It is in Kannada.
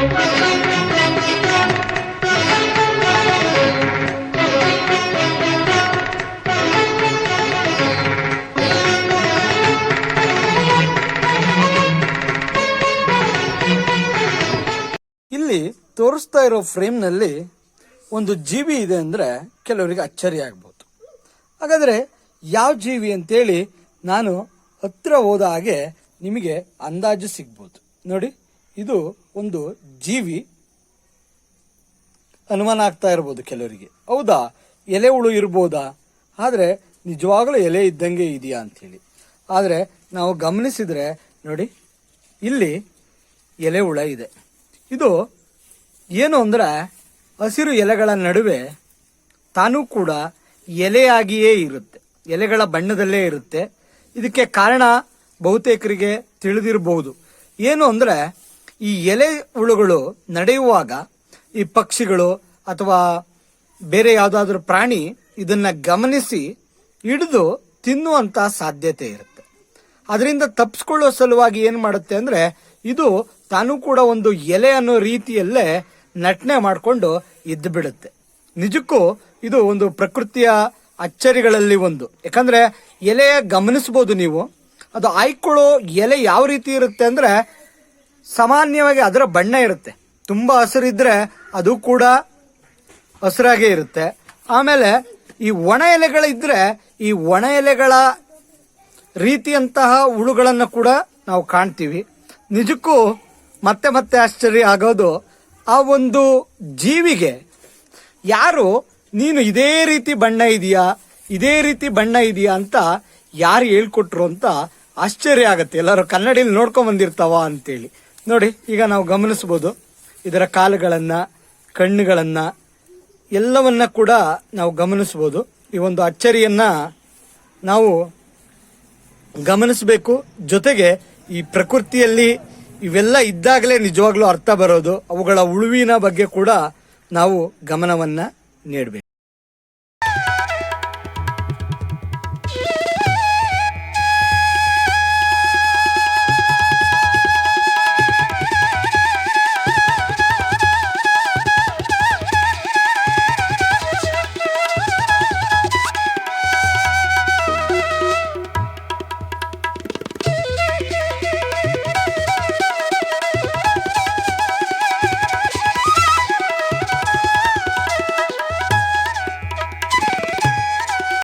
ಇಲ್ಲಿ ತೋರಿಸ್ತಾ ಇರೋ ಫ್ರೇಮ್ನಲ್ಲಿ ಒಂದು ಜೀವಿ ಇದೆ ಅಂದರೆ ಕೆಲವರಿಗೆ ಅಚ್ಚರಿ ಆಗ್ಬೋದು. ಹಾಗಾದರೆ ಯಾವ ಜೀವಿ ಅಂತೇಳಿ ನಾನು ಹತ್ರ ಹೋದ ಹಾಗೆ ನಿಮಗೆ ಅಂದಾಜು ಸಿಗ್ಬೋದು. ನೋಡಿ. ಇದು ಒಂದು ಜೀವಿ ಅನುಮಾನ ಆಗ್ತಾ ಇರ್ಬೋದು ಕೆಲವರಿಗೆ. ಹೌದಾ? ಎಲೆ ಹುಳು ಇರ್ಬೋದಾ? ಆದರೆ ನಿಜವಾಗಲೂ ಎಲೆ ಇದ್ದಂಗೆ ಇದೆಯಾ ಅಂಥೇಳಿ ಆದರೆ ನಾವು ಗಮನಿಸಿದರೆ ನೋಡಿ, ಇಲ್ಲಿ ಎಲೆ ಹುಳ ಇದೆ. ಇದು ಏನು ಅಂದರೆ ಹಸಿರು ಎಲೆಗಳ ನಡುವೆ ತಾನೂ ಕೂಡ ಎಲೆಯಾಗಿಯೇ ಇರುತ್ತೆ. ಎಲೆಗಳ ಬಣ್ಣದಲ್ಲೇ ಇರುತ್ತೆ. ಇದಕ್ಕೆ ಕಾರಣ ಬಹುತೇಕರಿಗೆ ತಿಳಿದಿರಬಹುದು ಏನು ಅಂದರೆ ಈ ಎಲೆ ಹುಳುಗಳು ನಡೆಯುವಾಗ ಈ ಪಕ್ಷಿಗಳು ಅಥವಾ ಬೇರೆ ಯಾವುದಾದ್ರೂ ಪ್ರಾಣಿ ಇದನ್ನ ಗಮನಿಸಿ ಹಿಡಿದು ತಿನ್ನುವಂತ ಸಾಧ್ಯತೆ ಇರುತ್ತೆ. ಅದರಿಂದ ತಪ್ಪಿಸ್ಕೊಳ್ಳೋ ಸಲುವಾಗಿ ಏನು ಮಾಡುತ್ತೆ ಅಂದ್ರೆ ಇದು ತಾನು ಕೂಡ ಒಂದು ಎಲೆ ಅನ್ನೋ ರೀತಿಯಲ್ಲೇ ನಟನೆ ಮಾಡಿಕೊಂಡು ಇದ್ದು ಬಿಡುತ್ತೆ. ನಿಜಕ್ಕೂ ಇದು ಒಂದು ಪ್ರಕೃತಿಯ ಅಚ್ಚರಿಗಳಲ್ಲಿ ಒಂದು. ಯಾಕಂದ್ರೆ ಎಲೆಯ ಗಮನಿಸ್ಬೋದು ನೀವು. ಅದು ಆಯ್ಕೊಳ್ಳೋ ಎಲೆ ಯಾವ ರೀತಿ ಇರುತ್ತೆ ಅಂದ್ರೆ ಸಾಮಾನ್ಯವಾಗಿ ಅದರ ಬಣ್ಣ ಇರುತ್ತೆ. ತುಂಬಾ ಹಸಿರಿದ್ರೆ ಅದು ಕೂಡ ಹಸಿರಾಗೇ ಇರುತ್ತೆ. ಆಮೇಲೆ ಈ ಒಣ ಎಲೆಗಳಿದ್ರೆ ಈ ಒಣ ಎಲೆಗಳ ರೀತಿಯಂತಹ ಹುಳುಗಳನ್ನು ಕೂಡ ನಾವು ಕಾಣ್ತೀವಿ. ನಿಜಕ್ಕೂ ಮತ್ತೆ ಮತ್ತೆ ಆಶ್ಚರ್ಯ ಆಗೋದು, ಆ ಒಂದು ಜೀವಿಗೆ ಯಾರು, ನೀನು ಇದೇ ರೀತಿ ಬಣ್ಣ ಇದೆಯಾ, ಇದೇ ರೀತಿ ಬಣ್ಣ ಇದೆಯಾ ಅಂತ ಯಾರು ಹೇಳ್ಕೊಟ್ರು ಅಂತ ಆಶ್ಚರ್ಯ ಆಗುತ್ತೆ. ಎಲ್ಲರೂ ಕನ್ನಡಿಯಲ್ಲಿ ನೋಡ್ಕೊಂಡ್ ಬಂದಿರ್ತಾವ ಅಂತೇಳಿ. ನೋಡಿ, ಈಗ ನಾವು ಗಮನಿಸ್ಬೋದು ಇದರ ಕಾಲುಗಳನ್ನು, ಕಣ್ಣುಗಳನ್ನು, ಎಲ್ಲವನ್ನ ಕೂಡ ನಾವು ಗಮನಿಸ್ಬೋದು ಈ ಒಂದು ಅಚ್ಚರಿಯನ್ನು ನಾವು ಗಮನಿಸಬೇಕು. ಜೊತೆಗೆ ಈ ಪ್ರಕೃತಿಯಲ್ಲಿ ಇವೆಲ್ಲ ಇದ್ದಾಗಲೇ ನಿಜವಾಗ್ಲೂ ಅರ್ಥ ಬರೋದು, ಅವುಗಳ ಉಳುವಿನ ಬಗ್ಗೆ ಕೂಡ ನಾವು ಗಮನವನ್ನು ನೀಡಬೇಕು.